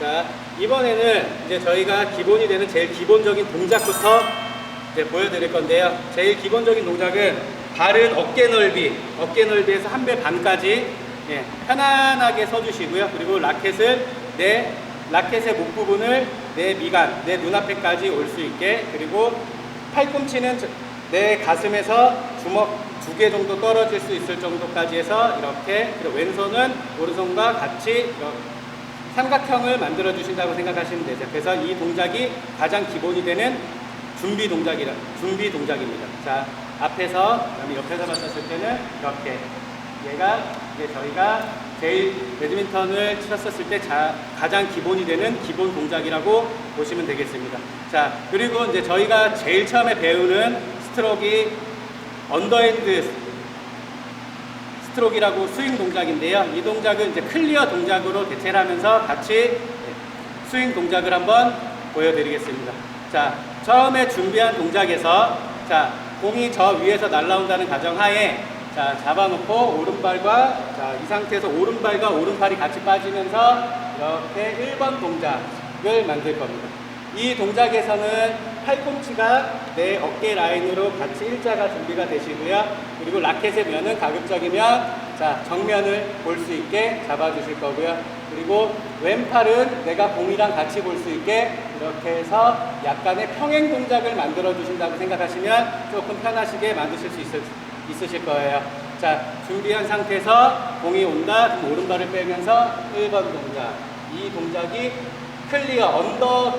자, 이번에는 이제 저희가 기본이 되는 제일 기본적인 동작부터 이제 보여드릴 건데요. 제일 기본적인 동작은 발은 어깨 넓이, 어깨 넓이에서 한 배 반까지 예, 편안하게 서주시고요. 그리고 라켓을 내 라켓의 목 부분을 내 미간, 내 눈앞에까지 올 수 있게 그리고 팔꿈치는 저- 내 가슴에서 주먹 두 개 정도 떨어질 수 있을 정도까지 해서 이렇게 그리고 왼손은 오른손과 같이 삼각형을 만들어 주신다고 생각하시면 되죠. 그래서 이 동작이 가장 기본이 되는 준비 동작이라 준비 동작입니다. 자 앞에서 그다음에 옆에서 봤었을 때는 이렇게 얘가 이제 저희가 제일 배드민턴을 치렀었을 때 자, 가장 기본이 되는 기본 동작이라고 보시면 되겠습니다. 자 그리고 이제 저희가 제일 처음에 배우는 스트로크이 언더핸드 스트로크라고 스윙 동작인데요. 이 동작은 이제 클리어 동작으로 대체를 하면서 같이 스윙 동작을 한번 보여드리겠습니다. 자, 처음에 준비한 동작에서 자, 공이 저 위에서 날아온다는 가정하에 자, 잡아놓고 오른발과 자, 이 상태에서 오른발과 오른팔이 같이 빠지면서 이렇게 1번 동작을 만들 겁니다. 이 동작에서는 팔꿈치가 내 어깨 라인으로 같이 일자가 준비가 되시고요. 그리고 라켓의 면은 가급적이면 자 정면을 볼 수 있게 잡아주실 거고요. 그리고 왼팔은 내가 공이랑 같이 볼 수 있게 이렇게 해서 약간의 평행 동작을 만들어 주신다고 생각하시면 조금 편하시게 만드실 수 있을, 있으실 거예요. 자 준비한 상태에서 공이 온다. 그럼 오른발을 빼면서 1번 동작. 이 동작이 클리어 언더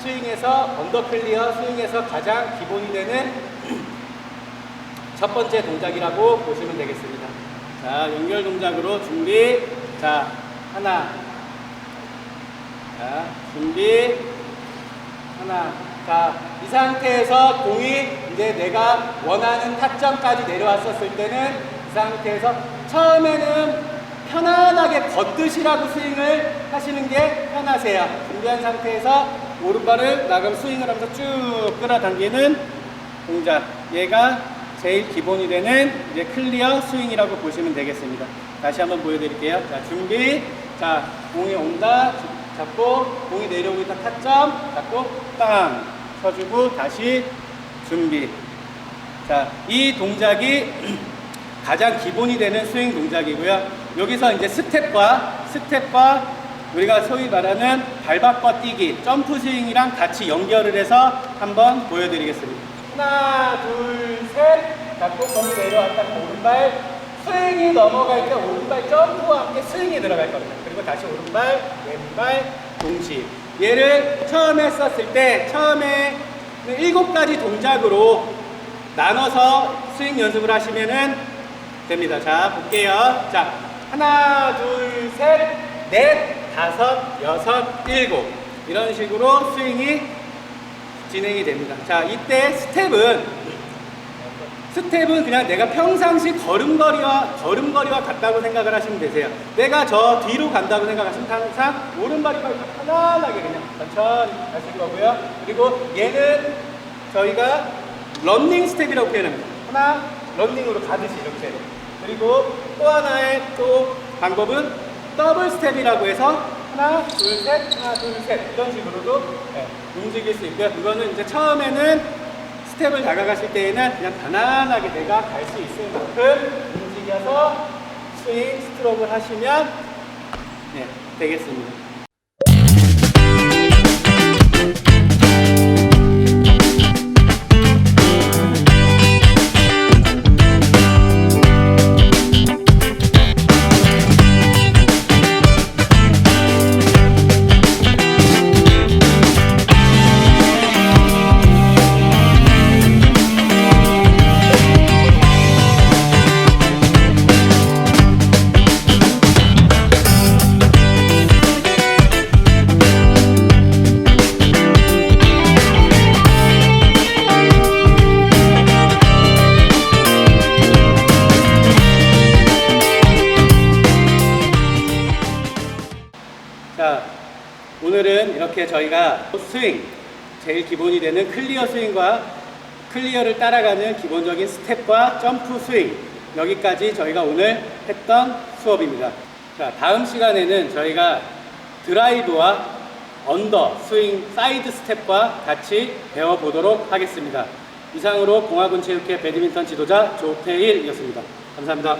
스윙에서 언더 클리어 스윙에서 가장 기본이 되는 첫 번째 동작이라고 보시면 되겠습니다. 자, 연결 동작으로 준비. 자, 하나. 자, 준비. 하나. 자, 이 상태에서 공이 이제 내가 원하는 타점까지 내려왔었을 때는 이 상태에서 처음에는 편안하게 걷듯이라도 스윙을 하시는 게 편하세요. 준비한 상태에서 오른발을 나가면 스윙을 하면서 쭉 끌어당기는 동작. 얘가 제일 기본이 되는 이제 클리어 스윙이라고 보시면 되겠습니다. 다시 한번 보여드릴게요. 자, 준비. 자, 공이 온다. 잡고, 공이 내려오고 있다. 타점. 잡고, 땅. 쳐주고, 다시 준비. 자, 이 동작이 가장 기본이 되는 스윙 동작이고요. 여기서 이제 스텝과 스텝과 우리가 소위 말하는 발바꿔 뛰기, 점프 스윙이랑 같이 연결을 해서 한번 보여드리겠습니다. 하나, 둘, 셋. 잡고 공이 내려왔다. 오른발 스윙이 넘어갈 때 오른발 점프와 함께 스윙이 들어갈 겁니다. 그리고 다시 오른발, 왼발 동시. 얘를 처음에 썼을 때 처음에 일곱 가지 동작으로 나눠서 스윙 연습을 하시면은 됩니다. 자, 볼게요. 자, 하나, 둘, 셋, 넷, 다섯, 여섯, 일곱. 이런 식으로 스윙이 진행이 됩니다. 자, 이때 스텝은 스텝은 그냥 내가 평상시 걸음걸이와 걸음걸이와 같다고 생각을 하시면 되세요. 내가 저 뒤로 간다고 생각하시면 항상 오른발이 편안하게 그냥 천천히 하실 거고요. 그리고 얘는 저희가 런닝 스텝이라고 표현합니다. 하나 런닝으로 가듯이 이렇게. 그리고 또 하나의 또 방법은 더블 스텝이라고 해서 하나 둘 셋 하나 둘 셋 이런 식으로도 네, 움직일 수 있고요. 그거는 이제 처음에는 스텝을 다가가실 때에는 그냥 편안하게 내가 갈 수 있을 만큼 움직여서 스윙 스트로크를 하시면 네, 되겠습니다. 이렇게 저희가 스윙, 제일 기본이 되는 클리어 스윙과 클리어를 따라가는 기본적인 스텝과 점프 스윙 여기까지 저희가 오늘 했던 수업입니다. 자, 다음 시간에는 저희가 드라이브와 언더 스윙 사이드 스텝과 같이 배워보도록 하겠습니다. 이상으로 공화군 체육회 배드민턴 지도자 조태일이었습니다. 감사합니다.